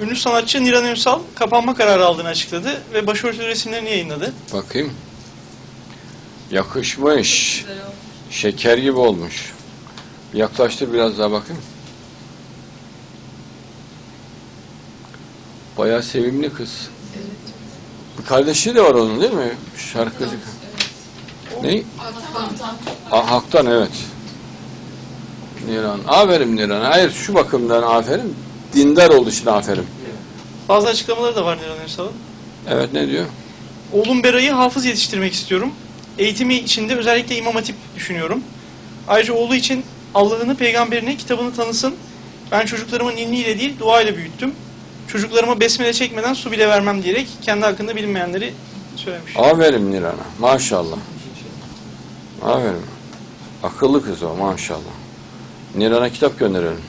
Ünlü sanatçı Niran Ünsal kapanma kararı aldığını açıkladı ve başörtülü resimlerini yayınladı. Bakayım. Yakışmış. Şeker gibi olmuş. Yaklaştır biraz daha bakayım. Bayağı sevimli kız. Bir kardeşi de var onun değil mi? Şarkıcı. Ne? Ah, Hak'tan evet. Niran. Aferin Niran. Hayır şu bakımdan aferin. Dindar olduğu için aferin. Bazı açıklamaları da var Niran Ünsal'ın. Evet ne diyor? Oğlum Beray'ı hafız yetiştirmek istiyorum. Eğitimi içinde özellikle İmam Hatip düşünüyorum. Ayrıca oğlu için Allah'ını, peygamberini, kitabını tanısın. Ben çocuklarımı ninniyle değil, duayla büyüttüm. Çocuklarıma besmele çekmeden su bile vermem diyerek kendi hakkında bilinmeyenleri söylemiş. Aferin Niran'a. Maşallah. Aferin. Akıllı kız o maşallah. Niran'a kitap gönderelim.